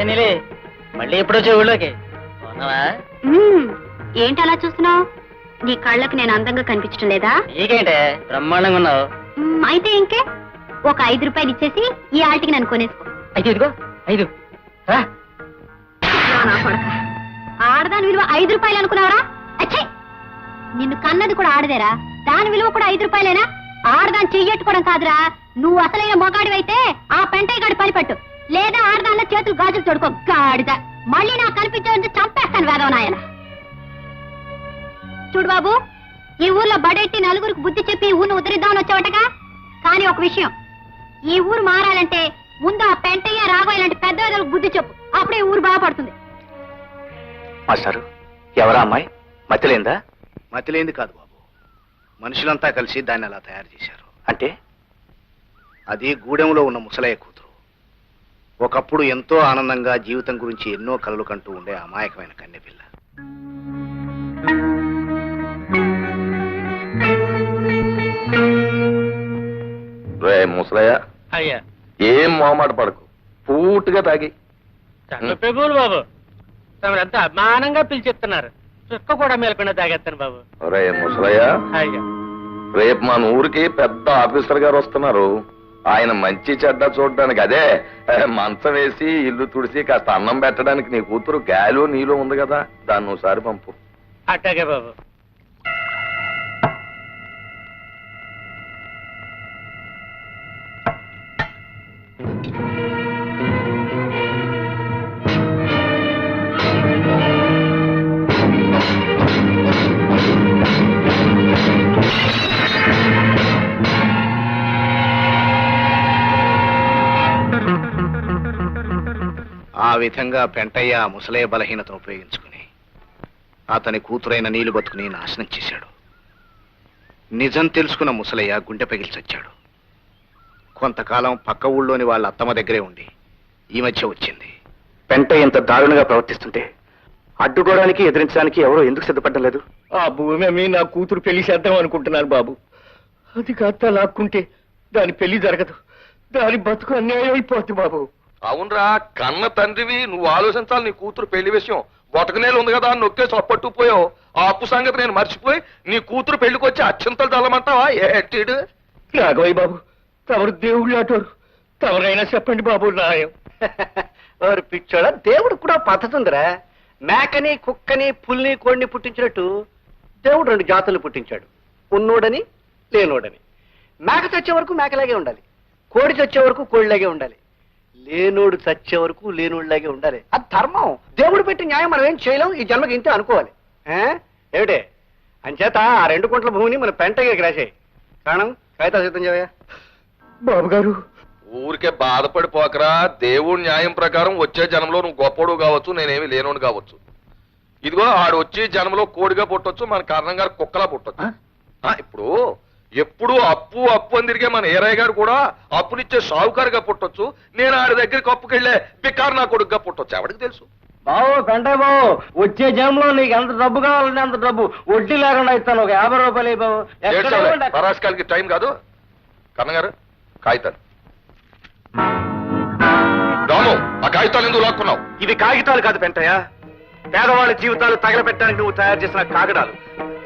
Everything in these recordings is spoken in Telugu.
ఏంటి నీలి మళ్ళీ ఎప్పుడు వచ్చే ఊళ్ళోకి ఉన్నావా. ఏంటి అలా చూస్తున్నావు? నీ కళ్ళకి నేను అందంగా కనిపించడం లేదా? నీకేంటే? బ్రహ్మాండంగా ఉన్నావు. మ్మ్, అయితే ఇంకే. ఒక ఐదు రూపాయలు ఇచ్చేసి ఈ ఆటికి నన్ను కొనేసుకో. అయితే ఇదిగో ఐదు. రా. నా కొడక. ఆడదాని విలువ ఐదు రూపాయలు అనుకున్నావరా? అచ్చే! నిన్ను కన్నది కూడా ఆడదేరా. దాని విలువ కూడా ఐదు రూపాయలేనా? ఆడదాన్ని చెయ్యట్టుకోవడం కాదురా. నువ్వు అసలైన మొగాడివైతే ఆ పెంటయ్య గడి పనిపట్టు లేదా ఆడదానిలో చేతులు గాజులు తొడుకో గాడిద. మళ్ళీ నాకు కనిపించే చంపేస్తాను వేదవనాయన చూడు బాబు ఈ ఊర్లో బడెట్టి నలుగురికి బుద్ధి చెప్పి ఈ ఊరిని ఉద్ధరిద్దామని వచ్చావటగా? కానీ ఒక విషయం. ఈ ఊరు మారాలంటే ముందు ఆ పెంటయ్య రాఘవయ్య లాంటి పెద్ద బుద్ధి చెప్పు. అప్పుడే ఊరు బాగుపడుతుంది మాస్టారు ఎవరా అమ్మాయి? మతిలేందా? మతిలేంది కాదు బాబు. మనుషులంతా కలిసి దాన్ని అలా తయారు చేశారు. అంటే? అది గూడెంలో ఉన్న ముసలయ్య కూతురు. ఒకప్పుడు ఎంతో ఆనందంగా జీవితం గురించి ఎన్నో కలలు కంటూ ఉండే అమాయకమైన కన్నెపిల్ల. రే ముసలయ్య అయ్యా. ఏం మొహమాట పడకు. పూర్తిగా తాగి. ప్రభువులు బాబు. తమరంతా అభిమానంగా పిలిచెప్తున్నారు చుక్క కూడా మేలకుండా తాగేస్తాను బాబు. రే ముసలయ్య అయ్యా. రేపు మన ఊరికి పెద్ద ఆఫీసర్ గారు వస్తున్నారు. ఆయన మంచి చెడ్డ చూడడానికి అదే మంచం వేసి ఇల్లు తుడిసి కాస్త అన్నం పెట్టడానికి నీ కూతురు గాలో నీలో ఉంది కదా దాన్ని ఒకసారి పంపు. అట్టాగే బాబు. ఆ విధంగా పెంటయ్య ఆ ముసలయ్య బలహీనతను ఉపయోగించుకుని అతని కూతురైన నీళ్ళు బతుకుని నాశనం చేశాడు. నిజం తెలుసుకున్న ముసలయ్య గుండె పగిలి చచ్చాడు. కొంతకాలం పక్క ఊళ్ళోని వాళ్ళ అత్తమ్మ దగ్గరే ఉండి ఈ మధ్య వచ్చింది. పెంట ఇంత దారుణంగా ప్రవర్తిస్తుంటే అడ్డుకోవడానికి ఎదిరించడానికి ఎవరో ఎందుకు సిద్ధపడడం లేదు? ఆ భూమి అమ్మి నా కూతురు పెళ్ళి చేద్దాం అనుకుంటున్నాను బాబు. అది కాస్త లాక్కుంటే దాని పెళ్ళి జరగదు. దాని బతుకు అన్యాయం అయిపోద్ది బాబు. అవునరా కన్న తండ్రివి నువ్వు ఆలోచించాలి నీ కూతురు పెళ్ళి విషయం. బొటకనేలు ఉంది కదా అని నొక్కేసి అప్పట్టుకుపోయావు ఆ అప్పు సంగతి నేను మర్చిపోయి నీ కూతురు పెళ్ళికి వచ్చి అత్యంతలు తల్లమంటావా ఏటీడు రాఘవయ్య బాబు తమరు దేవుళ్ళు అటోరు. తమరైనా చెప్పండి బాబు న్యాయం. వారు పిచ్చోడ దేవుడు కూడా పద్ధతి ఉందిరా. మేకని కుక్కని పుల్ని కోడిని పుట్టించినట్టు దేవుడు రెండు జాతులు పుట్టించాడు. ఉన్నోడని లేనోడని. మేక చచ్చే వరకు మేకలాగే ఉండాలి. కోడి చచ్చే వరకు కోడిలాగే ఉండాలి. లేనోడు చచ్చే వరకు లేనోడిలాగే ఉండాలి. అది ధర్మం. దేవుడు పెట్టి న్యాయం మనం ఏం చేయలేం ఈ జన్మకి ఇంతే అనుకోవాలి. ఆ? ఏమిటే? అంచేత ఆ రెండు కుంట్ల భూమిని మన పెంటగా రాసాయి. కారణం? కాగితాలు సిద్ధం చేయవయ్యా బాబు గారు ఊరికే బాధపడిపోకరా. దేవుడి న్యాయం ప్రకారం వచ్చే జనంలో నువ్వు గొప్పడు కావచ్చు నేనేమి లేనోడు కావచ్చు. ఇదిగో ఆడు వచ్చి జనంలో కోడిగా పుట్టొచ్చు మన కారణంగా కుక్కలా పుట్టొచ్చు. ఆ, ఇప్పుడు ఎప్పుడు అప్పు అప్పు అని తిరిగే మన ఏరయ్య గారు కూడా అప్పునిచ్చే షావుకారుగా పుట్టొచ్చు. నేను ఆడి దగ్గరికి అప్పుకెళ్ళే బికారు నా కొడుకుగా పుట్టొచ్చు. ఎవరికి తెలుసు? బాబు కంటే బాబు వచ్చే జనంలో నీకు ఎంత డబ్బు కావాలంటే అంత డబ్బు వడ్డీ లేకుండా ఇస్తాను. ఒక యాభై రూపాయలు బాబు. పరాస్కాలకి టైం కాదు. కన్నగారు కాగితాలు. రాము ఆ కాగితాలు ఎందుకు లాక్కున్నావు? ఇవి కాగితాలు కాదు పెంటయ్య. పేదవాళ్ళ జీవితాలు తగలబెట్టడానికి నువ్వు తయారు చేసిన కాగడాలు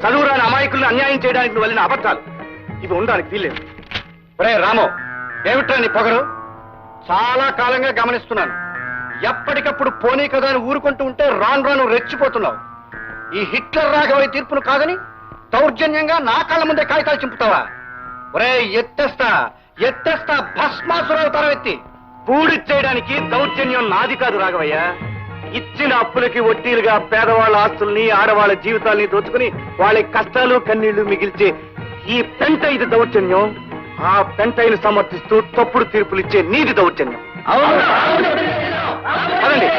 చదువురాని అమాయకులను అన్యాయం చేయడానికి నువ్వు వెళ్ళిన అబద్ధాలు. ఇవి ఉండడానికి వీల్లేదు ఒరే రామో ఏమిట్రా నీ పొగరు? చాలా కాలంగా గమనిస్తున్నాను. ఎప్పటికప్పుడు పోనీ కదా అని ఊరుకుంటూ ఉంటే రాను రాను రెచ్చిపోతున్నావు. ఈ హిట్లర్ రాఘవయ్య తీర్పును కాదని దౌర్జన్యంగా నా కాళ్ళ ముందే కాగితాలు చింపుతావా? ఒరే ఎత్తేస్తా ఎత్తేస్తా భస్మాసురవుతారం ఎత్తి పూడి చేయడానికి దౌర్జన్యం నాది కాదు రాఘవయ్య. ఇచ్చిన అప్పులకి వడ్డీలుగా పేదవాళ్ళ ఆస్తుల్ని ఆడవాళ్ళ జీవితాల్ని దోచుకుని వాళ్ళ కష్టాలు కన్నీళ్ళు మిగిల్చి ఈ పెంట ఇది దౌర్జన్యం ఆ పెంటైని సమర్థిస్తూ తప్పుడు తీర్పులు ఇచ్చే నీది దౌర్జన్యం. పదండి.